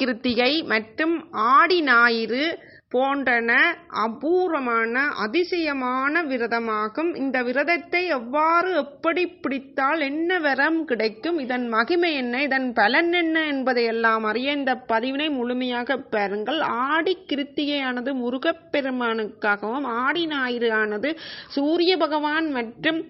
கிருத்திகை மற்றும் ஆடி ஞாயிறு போன்றன அபூர்வமான அதிசயமான விரதமாகும். இந்த விரதத்தை எவ்வாறு எப்படி பிடித்தால் என்ன வரம் கிடைக்கும் இதன் மகிமை என்ன இதன் பலன் என்ன என்பதையெல்லாம் அறிய இந்த பதிவினை முழுமையாக பாருங்கள். ஆடி கிருத்திகையானது முருகப்பெருமானுக்காகவும் ஆடி ஞாயிறு ஆனது சூரிய பகவான் மற்றும்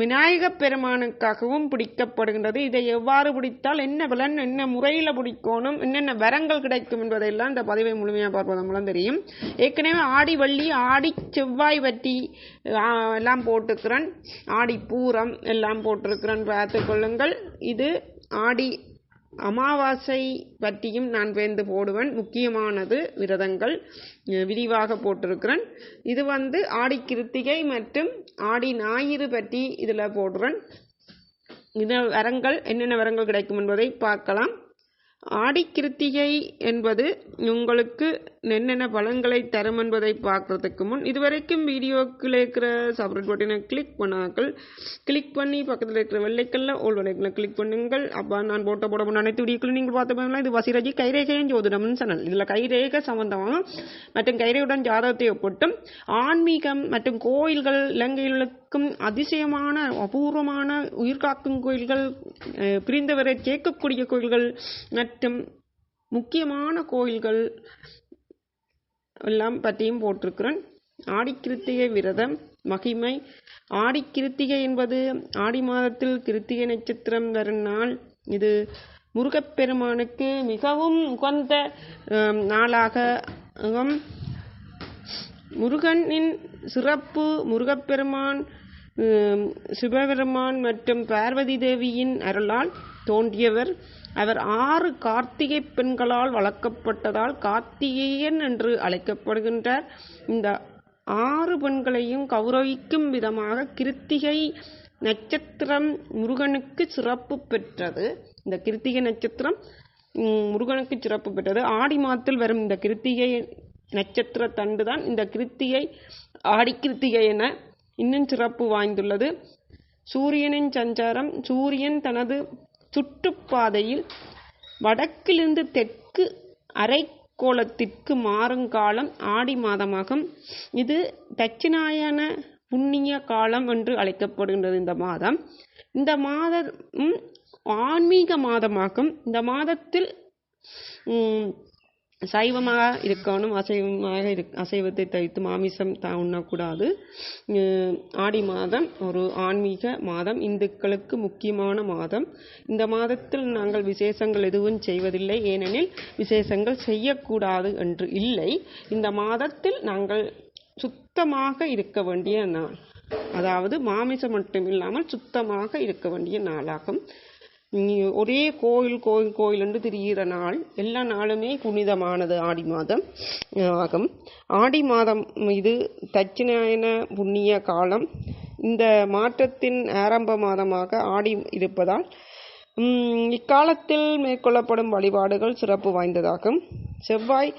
விநாயகப் பெருமானுக்காகவும் பிடிக்கப்படுகின்றது. இதை எவ்வாறு பிடித்தால் என்ன பலன் என்ன முறையில் பிடிக்கணும் என்னென்ன வரங்கள் கிடைக்கும் என்பதையெல்லாம் இந்த பதிவை முழுமையாக பார்ப்பதன் மூலம் தெரியும். ஏற்கனவே ஆடி வள்ளி ஆடி செவ்வாய் பற்றி எல்லாம் போட்டுக்கிறேன் ஆடி பூரம் எல்லாம் போட்டிருக்கிறேன். பார்த்து கொள்ளுங்கள். இது ஆடி அமாவாசை பற்றியும் நான் வேந்து போடுவேன். முக்கியமானது விரதங்கள் விரிவாக போட்டிருக்கிறேன். இது வந்து ஆடி கிருத்திகை மற்றும் ஆடி ஞாயிறு பற்றி இதில் போடுறேன். இந்த வரங்கள் என்னென்ன வரங்கள் கிடைக்கும் என்பதை பார்க்கலாம். ஆடிக்கிருத்திகை என்பது உங்களுக்கு என்னென்ன பலன்களை தரும் என்பதை பார்க்கறதுக்கு முன் இதுவரைக்கும் வீடியோக்கில் இருக்கிற சப்ரேட் பட்டினை கிளிக் பண்ணாக்கள் கிளிக் பண்ணி பக்கத்தில் இருக்கிற வெள்ளைக்கல்ல ஓல் வெள்ளைக்கல்ல கிளிக் பண்ணுங்கள். அப்போ நான் போட்ட போட போன அனைத்து வீடியோக்களும் நீங்கள் பார்த்து போதெல்லாம் இது வசிரஜி கைரேகையும் ஜோதிடம்னு சேனல் இதில் கைரேகை சம்பந்தமாக மற்றும் கைரேகையுடன் ஜாதகத்தை ஒப்பிட்டும். ஆன்மீகம் மற்றும் கோயில்கள் இலங்கையில் காக்கும் அதிசயமான அபூர்வமான உயிர்காக்கும் கோயில்கள் பிரிந்தவரை கேட்கக்கூடிய கோயில்கள் மற்றும் முக்கியமான கோயில்கள் எல்லாம் பற்றியும் போட்டிருக்கிறேன். ஆடிக்கிருத்திகை விரதம் மகிமை. ஆடிக்கிருத்திகை என்பது ஆடி மாதத்தில் கிருத்திகை நட்சத்திரம் வரும் நாள். இது முருகப்பெருமானுக்கு மிகவும் உகந்த நாளாக முருகனின் சிறப்பு முருகப்பெருமான் சிவபெருமான் மற்றும் பார்வதி தேவியின் அருளால் தோன்றியவர். அவர் ஆறு கார்த்திகை பெண்களால் வளர்க்கப்பட்டதால் கார்த்திகேயன் என்று அழைக்கப்படுகின்றார். இந்த ஆறு பெண்களையும் கௌரவிக்கும் விதமாக கிருத்திகை நட்சத்திரம் முருகனுக்கு சிறப்பு பெற்றது. இந்த கிருத்திகை நட்சத்திரம் முருகனுக்கு சிறப்பு பெற்றது. ஆடி மாதத்தில் வரும் இந்த கிருத்திகை நட்சத்திர தண்டு தான் இந்த கிருத்திகை ஆடிக்கிருத்திகை என இன்னும் சிறப்பு வாய்ந்துள்ளது. சூரியனின் சஞ்சாரம் சூரியன் தனது சுற்றுப்பாதையில் வடக்கிலிருந்து தெற்கு அரைக்கோளத்திற்கு மாறும் காலம் ஆடி மாதமாகும். இது தட்சிணாயன புண்ணிய காலம் என்று அழைக்கப்படுகின்றது இந்த மாதம். இந்த மாதம் ஆன்மீக மாதமாகும். இந்த மாதத்தில் சைவமாக இருக்கணும் அசைவமாக இருக் அசைவத்தை தவிர்த்து மாமிசம் த உண்ணக்கூடாது. ஆடி மாதம் ஒரு ஆன்மீக மாதம் இந்துக்களுக்கு முக்கியமான மாதம். இந்த மாதத்தில் நாங்கள் விசேஷங்கள் எதுவும் செய்வதில்லை ஏனெனில் விசேஷங்கள் செய்யக்கூடாது என்று இல்லை. இந்த மாதத்தில் நாங்கள் சுத்தமாக இருக்க வேண்டிய நாள் அதாவது மாமிசம் மட்டும் இல்லாமல் சுத்தமாக இருக்க வேண்டிய நாளாகும். ஒரே கோயில் கோயில் கோயில் என்று திரிகிற நாள் எல்லா நாளுமே புனிதமானது ஆடி மாதம் ஆகும். ஆடி மாதம் இது தட்சிணாயன புண்ணிய காலம். இந்த மாற்றத்தின் ஆரம்ப மாதமாக ஆடி இருப்பதால் இக்காலத்தில் மேற்கொள்ளப்படும் வழிபாடுகள் சிறப்பு வாய்ந்ததாகும். செவ்வாய்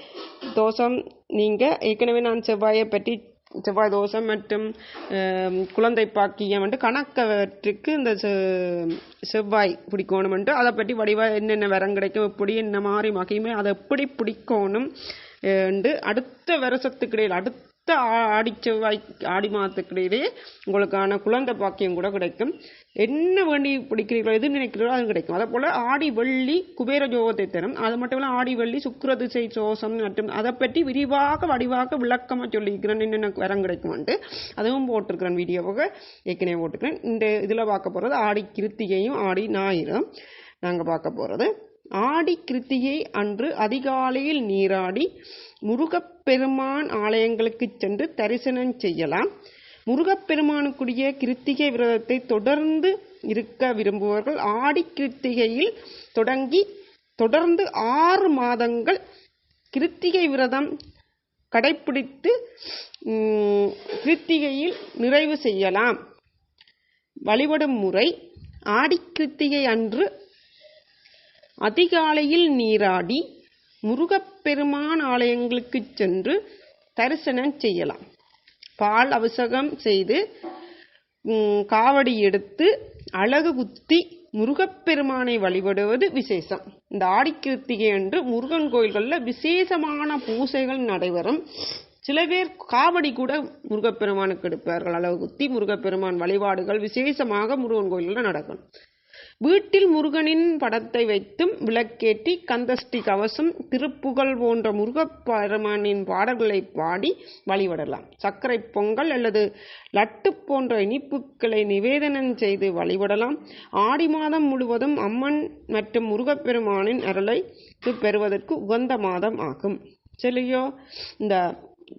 தோஷம் நீங்க. ஏற்கனவே நான் செவ்வாயை பற்றி செவ்வாய் தோஷம் மற்றும் குழந்தை பாக்கியம் வந்து கணக்கவற்றுக்கு இந்த செ- செவ்வாய் பிடிக்கணும்ட்டு அதை பற்றி வடிவாக என்னென்ன வரம் கிடைக்கும் எப்படி என்ன மாதிரி மகிமை அதை எப்படி பிடிக்கணும் அடுத்த அடுத்த வருஷத்துக்கிடையில் அடுத்த ஆ- ஆடி செவ்வாய் ஆடி மாதத்துக்கிடையிலே உங்களுக்கான குழந்தை பாக்கியம் கூட கிடைக்கும். என்ன வேண்டி பிடிக்கிறீர்களோ எது நினைக்கிறீர்களோ அது கிடைக்கும். அதே போல் ஆடி வெள்ளி குபேர ஜோகத்தை தரும். அது மட்டும் இல்லை ஆடி வெள்ளி சுக்கர திசை சோசம் மற்றும் அதை பற்றி விரிவாக வடிவாக விளக்கமாக சொல்லியிருக்கிறேன். என்னென்ன வரம் கிடைக்கும்ன்ட்டு அதுவும் போட்டிருக்கிறேன் வீடியோவாக ஏற்கனவே போட்டிருக்கிறேன். இந்த இதில் பார்க்க போகிறது ஆடி கிருத்திகையும் ஆடி ஞாயிறும் நாங்கள் பார்க்க போகிறது ஆடி கிருத்திகை அன்று அதிகாலையில் நீராடி முருகப்பெருமான் ஆலயங்களுக்கு சென்று தரிசனம் செய்யலாம். முருகப்பெருமானுக்குரிய கிருத்திகை விரதத்தை தொடர்ந்து இருக்க விரும்புபவர்கள் ஆடி கிருத்திகையில் தொடங்கி தொடர்ந்து ஆறு மாதங்கள் கிருத்திகை விரதம் கடைப்பிடித்து கிருத்திகையில் நிறைவு செய்யலாம். வழிபடும் முறை ஆடி கிருத்திகை அன்று அதிகாலையில் நீராடி முருகப்பெருமான் ஆலயங்களுக்கு சென்று தரிசனம் செய்யலாம். பால் அபிஷேகம் செய்து காவடி எடுத்து அழகு குத்தி முருகப்பெருமானை வழிபடுவது விசேஷம். இந்த ஆடிக்கிருத்திகை அன்று முருகன் கோயில்களில் விசேஷமான பூசைகள் நடைபெறும். சில பேர் காவடி கூட முருகப்பெருமானுக்கு எடுப்பார்கள். அளவு குத்தி முருகப்பெருமான் வழிபாடுகள் விசேஷமாக முருகன் கோயிலில் நடக்கும். வீட்டில் முருகனின் படத்தை வைத்தும் விளக்கேற்றி கந்தஷ்டி கவசம் திருப்புகழ் போன்ற முருகப்பெருமானின் பாடல்களை பாடி வழிபடலாம். சர்க்கரை பொங்கல் அல்லது லட்டு போன்ற இனிப்புகளை நிவேதனம் செய்து வழிபடலாம். ஆடி மாதம் முழுவதும் அம்மன் மற்றும் முருகப்பெருமானின் அருளை பெறுவதற்கு உகந்த மாதம் ஆகும். சரியோ இந்த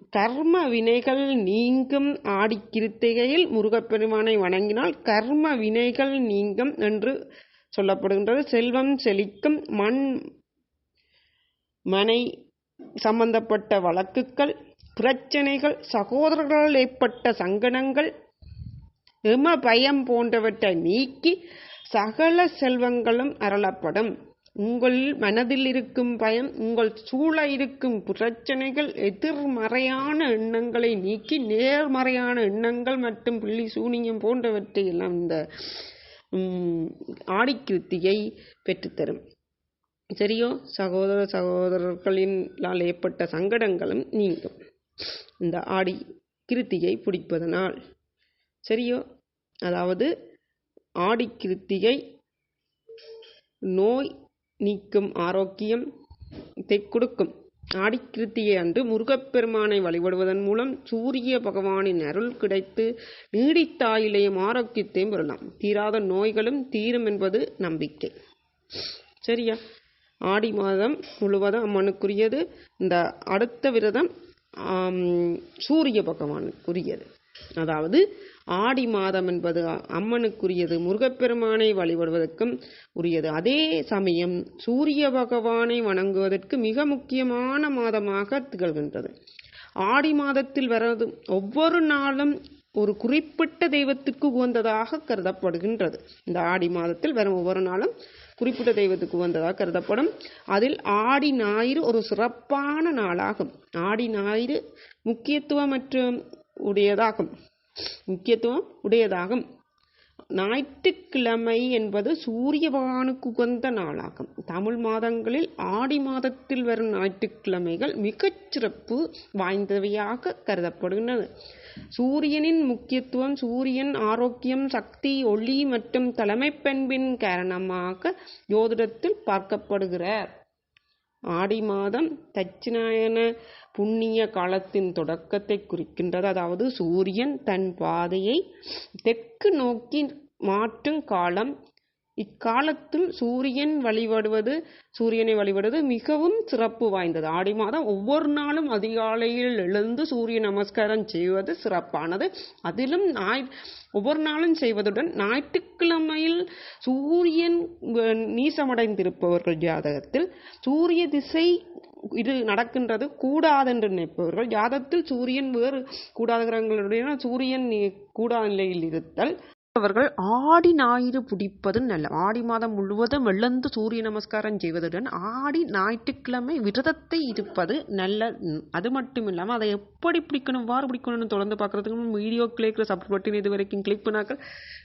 கர்ம வினைகள் நீங்கும் ஆடிக்கிருத்திகையில் முருகப்பெருமானை வணங்கினால் கர்ம வினைகள் நீங்கும் என்று சொல்லப்படுகின்றது. செல்வம் செழிக்கும் மண் மனை சம்பந்தப்பட்ட வழக்குகள் பிரச்சனைகள் சகோதரர்களால் ஏற்பட்ட சங்கடங்கள் எம பயம் போன்றவற்றை நீக்கி சகல செல்வங்களும் அருளப்படும். உங்கள் மனதில் இருக்கும் பயம் உங்கள் சூழ இருக்கும் பிரச்சனைகள் எதிர்மறையான எண்ணங்களை நீக்கி நேர்மறையான எண்ணங்கள் மற்றும் புள்ளி சூனியம் போன்றவற்றை எல்லாம் இந்த ஆடிக்கிருத்தியை பெற்றுத்தரும். சரியோ? சகோதர சகோதரர்களினால் ஏற்பட்ட சங்கடங்களும் நீங்கும். இந்த ஆடி கிருத்தியை பிடிப்பதனால். சரியோ? அதாவது ஆடி கிருத்திகை நோய் நீக்கும் ஆரோக்கியம் இதை கொடுக்கும். ஆடிக்கிருத்திகை அன்று முருகப்பெருமானை வழிபடுவதன் மூலம் சூரிய பகவானின் அருள் கிடைத்து நீடித்தாயிலையும் ஆரோக்கியத்தையும் பெறலாம். தீராத நோய்களும் தீரும் என்பது நம்பிக்கை. சரியா? ஆடி மாதம் முழுவதும் அம்மனுக்குரியது. இந்த அடுத்த விரதம் சூரிய பகவானுக்குரியது. அதாவது ஆடி மாதம் என்பது அம்மனுக்குரியது முருகப்பெருமானை வழிபடுவதற்கும் உரியது. அதே சமயம் சூரிய பகவானை வணங்குவதற்கு மிக முக்கியமான மாதமாக திகழ்கின்றது. ஆடி மாதத்தில் வரது ஒவ்வொரு நாளும் ஒரு குறிப்பிட்ட தெய்வத்துக்கு உகந்ததாக கருதப்படுகின்றது. இந்த ஆடி மாதத்தில் வரும் ஒவ்வொரு நாளும் குறிப்பிட்ட தெய்வத்துக்கு உகந்ததாக கருதப்படும். அதில் ஆடி ஞாயிறு ஒரு சிறப்பான நாளாகும். ஆடி ஞாயிறு முக்கியத்துவம் மற்றும் உடையதாகும். முக்கியத்துவம் உடையதாகும். ஞாயிற்றுக்கிழமை என்பது சூரிய பகவானுக்கு உகந்த நாளாகும். தமிழ் மாதங்களில் ஆடி மாதத்தில் வரும் ஞாயிற்றுக்கிழமைகள் மிகச் சிறப்பு வாய்ந்தவையாக கருதப்படுகின்றன சூரியனின் முக்கியத்துவம் சூரியன் ஆரோக்கியம் சக்தி ஒளி மற்றும் தலைமைப்பண்பின் காரணமாக ஜோதிடத்தில் பார்க்கப்படுகிறார். ஆடி மாதம் தட்சிணாயன புண்ணிய காலத்தின் தொடக்கத்தை குறிக்கின்றது. அதாவது சூரியன் தன் பாதையை தெற்கு நோக்கி மாற்றும் காலம் இக்காலத்தில் சூரியன் வழிபடுவது சூரியனை வழிபடுவது மிகவும் சிறப்பு வாய்ந்தது. ஆடி மாதம் ஒவ்வொரு நாளும் அதிகாலையில் எழுந்து சூரிய நமஸ்காரம் செய்வது சிறப்பானது. அதிலும் ஞாய் ஒவ்வொரு நாளும் செய்வதுடன் ஞாயிற்றுக்கிழமையில் சூரியன் நீசமடைந்திருப்பவர்கள் ஜாதகத்தில் சூரிய திசை இது நடக்கின்றது கூடாதென்று நினைப்பவர்கள். ஜாதகத்தில் சூரியன் வேறு கூடாத கிரகங்களுடைய சூரியன் கூடாத நிலையில் இருத்தல். அவர்கள் ஆடி ஞாயிறு பிடிப்பது நல்ல ஆடி மாதம் முழுவதும் எழுந்து சூரிய நமஸ்காரம் செய்வதுடன் ஆடி ஞாயிற்றுக்கிழமை விரதத்தை இருப்பது நல்ல அது மட்டும் இல்லாமல் அதை எப்படி பிடிக்கணும் வார் பிடிக்கணும்னு தொடர்ந்து பார்க்கறதுக்கு வீடியோ கிளிக்கிற சப்ஸ்கிரைப் பட்டன் இது வரைக்கும் கிளிக் பண்ணாக்கள்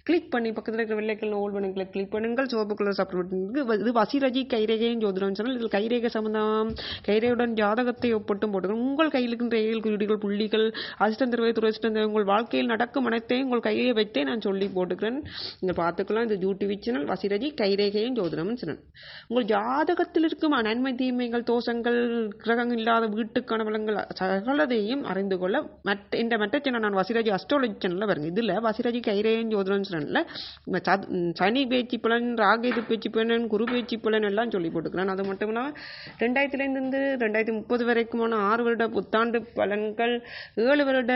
கிளிக் பண்ணி பக்கத்தில் இருக்கிற வெள்ளைக்கல் ஓல் பண்ணுங்களை. கிளிக் பண்ணுங்கள். சிவப்பு கலர் சப்ஸ்கிரைப் பட்டன் இது வசிரஜி கைரேகையும் ஜோதிடம் சொன்னால் இதில் கைரேகை சம்பந்தம் கைரேகையுடன் ஜாதகத்தை ஒப்பட்டும் போட்டுக்கிறோம் உங்கள் கையில் இருக்கின்ற ஏழு குறியீடுகள் புள்ளிகள் அசிஸ்டன் தருவை துறை உங்கள் வாழ்க்கையில் நடக்கும் அனைத்தையும் உங்கள் கையை வைத்தே நான் சொல்லி போட்டுக்கிறேன். இந்த பார்த்துக்கலாம் இந்த யூடியூப் சேனல் வசிரஜி கைரேகையும் ஜோதிடமும் சேனல். உங்கள் ஜாதகத்தில் இருக்கும் நன்மை தீமைகள் தோஷங்கள் கிரகங்கள் இல்லாத வீட்டுக்கான வளங்கள் சகலதையும் அறிந்து கொள்ள மற்ற இந்த மற்ற சேனல் நான் வசிராஜி அஸ்ட்ராலஜி சேனலில் வருங்க இதில் வசிராஜி கைரேகையும் ஜோதிடம் சேனலில் சனி பேச்சு பலன் ராகேது பேச்சு பலன் குரு பேச்சு பலன் எல்லாம் சொல்லி போட்டுக்கிறேன். அது மட்டும் இல்லாமல் ரெண்டாயிரத்துலேருந்து ரெண்டாயிரத்தி முப்பது வரைக்குமான ஆறு வருட புத்தாண்டு பலன்கள் ஏழு வருட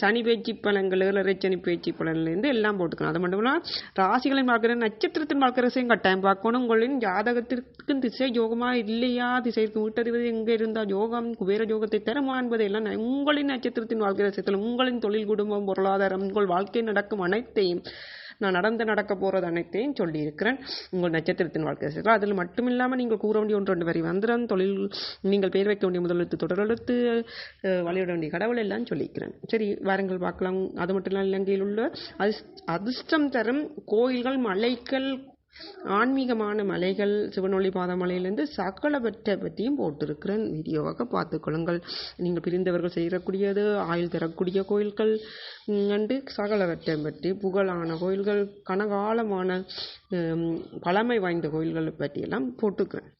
சனி பேச்சு பலன்கள் ஏழரை சனி பேச்சு பலன்லேருந்து எல்லாம் போட்டுக்கணும். அது மட்டும் இல்லாமல் ராசிகளை பார்க்குற நட்சத்திரத்தின் பார்க்குற கட்டாயம் பார்க்கணும். உங்களின் ஜாதகத்திற்கு திசை யோகமாக இல்லையா? திசைக்கு வீட்டறிவது எங்கே இருந்தால் யோகம் குபேர யோகத்தை தருமா என்பதை எல்லாம் உங்களின் நட்சத்திரத்தின் வாழ்க்கை ரசத்தில் உங்களின் தொழில் குடும்பம் பொருளாதாரம் உங்கள் வாழ்க்கை நடக்கும் அனைத்தையும் நான் நடந்து நடக்க போகிறது அனைத்தையும் சொல்லியிருக்கிறேன். உங்கள் நட்சத்திரத்தின் வாழ்க்கை சரிங்களா அதில் மட்டும் இல்லாமல் நீங்கள் கூற வேண்டிய ஒன்று ரெண்டு வரி மந்திரம் தொழில் நீங்கள் பெயர் வைக்க வேண்டிய முதலெழுத்து தொடரெழுத்து அஹ், வேண்டிய கடவுள் எல்லாம் சொல்லியிருக்கிறேன். சரி வாரங்கள் பார்க்கலாம். அது மட்டும் இல்லாமல் இலங்கையில் உள்ள அதிர்ஷ்டம் தரும் கோயில்கள் மலைகள் ஆன்மீகமான மலைகள் சிவனொளி பாதமலையிலேருந்து சகலவற்றை பற்றியும் போட்டிருக்கிறேன் வீடியோவாக பார்த்துக்கொள்ளுங்கள் நீங்கள் பிரிந்தவர்கள் செய்யக்கூடியது ஆயுள் தரக்கூடிய கோயில்கள் அண்டு சகலவற்றை பற்றி புகழான கோயில்கள் கனகாலமான பழமை வாய்ந்த கோயில்களை பற்றியெல்லாம் போட்டுக்கிறேன்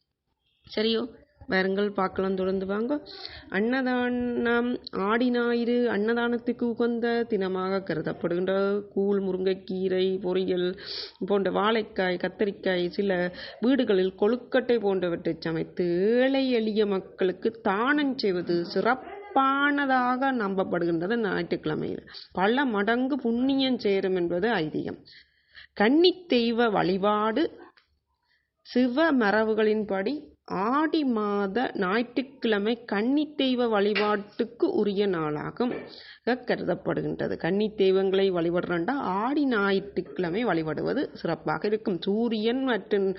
சரியோ? வேறுங்கள் பார்க்கலாம் தொடர்ந்து வாங்க. அன்னதானம் ஆடி ஞாயிறு அன்னதானத்துக்கு உகந்த தினமாக கருதப்படுகின்ற கூழ் முருங்கைக்கீரை பொரியல் போன்ற வாழைக்காய் கத்தரிக்காய் சில வீடுகளில் கொழுக்கட்டை போன்றவற்றை சமைத்து ஏழை எளிய மக்களுக்கு தானம் செய்வது சிறப்பானதாக நம்பப்படுகின்றது ஞாயிற்றுக்கிழமையில். பல மடங்கு புண்ணியம் சேரும் என்பது ஐதீகம். கன்னி தெய்வ வழிபாடு சிவ மரபுகளின்படி ஆடி மாத ஞாயிற்றுக்கிழமை கன்னி தெய்வ வழிபாட்டுக்கு உரிய நாளாகும். கருதப்படுகின்றது. கன்னித் தெய்வங்களை வழிபடுறண்டா ஆடி ஞாயிற்றுக்கிழமை வழிபடுவது சிறப்பாக இருக்கும். சூரியன் மற்றும்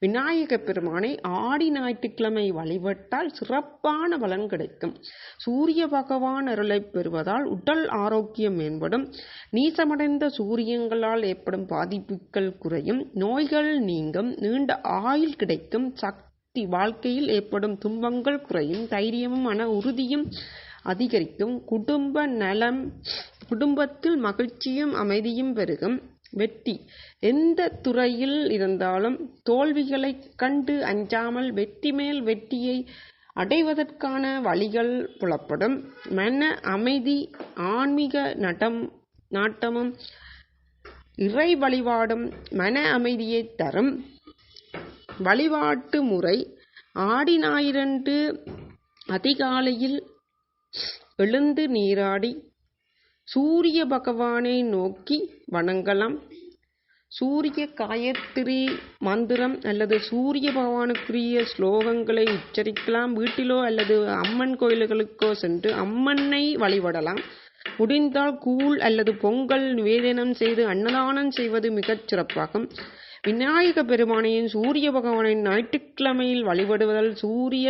விநாயக பெருமானை ஆடி ஞாயிற்றுக்கிழமை வழிபட்டால் சிறப்பான பலன் கிடைக்கும். சூரிய பகவான் அருளைப் பெறுவதால் உடல் ஆரோக்கியம் மேம்படும். நீசமடைந்த சூரியங்களால் ஏற்படும் பாதிப்புகள் குறையும். நோய்கள் நீங்கும். நீண்ட ஆயுள் கிடைக்கும். சக்தி வாழ்க்கையில் ஏற்படும் துன்பங்கள் குறையும். தைரியமும் மன உறுதியும் அதிகரிக்கும். குடும்ப நலம் குடும்பத்தில் மகிழ்ச்சியும் அமைதியும் பெருகும். வெற்றி. எந்த துறையில் இருந்தாலும் தோல்விகளை கண்டு அஞ்சாமல் வெற்றி மேல் வெற்றியை அடைவதற்கான வழிகள் புலப்படும். மன அமைதி ஆன்மீக நடம் நாட்டமும் இறை வழிபாடும் மன அமைதியை தரும். வழிபாட்டு முறை ஆடி ஞாயிறன்று அதிகாலையில் எழுந்து நீராடி சூரிய பகவானை நோக்கி வணங்கலாம். சூரிய காயத்ரி மந்திரம் அல்லது சூரிய பகவானுக்குரிய ஸ்லோகங்களை உச்சரிக்கலாம். வீட்டிலோ அல்லது அம்மன் கோயில்களுக்கோ சென்று அம்மனை வழிபடலாம். முடிந்தால் கூழ் அல்லது பொங்கல் நிவேதனம் செய்து அன்னதானம் செய்வது மிகச் சிறப்பாகும். விநாயக பெருமானையும் சூரிய பகவானின் ஞாயிற்றுக்கிழமையில் வழிபடுவதால் சூரிய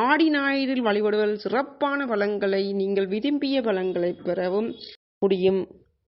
ஆடி ஞாயிறில் வழிபடுவதால் சிறப்பான பலன்களை நீங்கள் விரும்பிய பலன்களை பெறவும் முடியும்.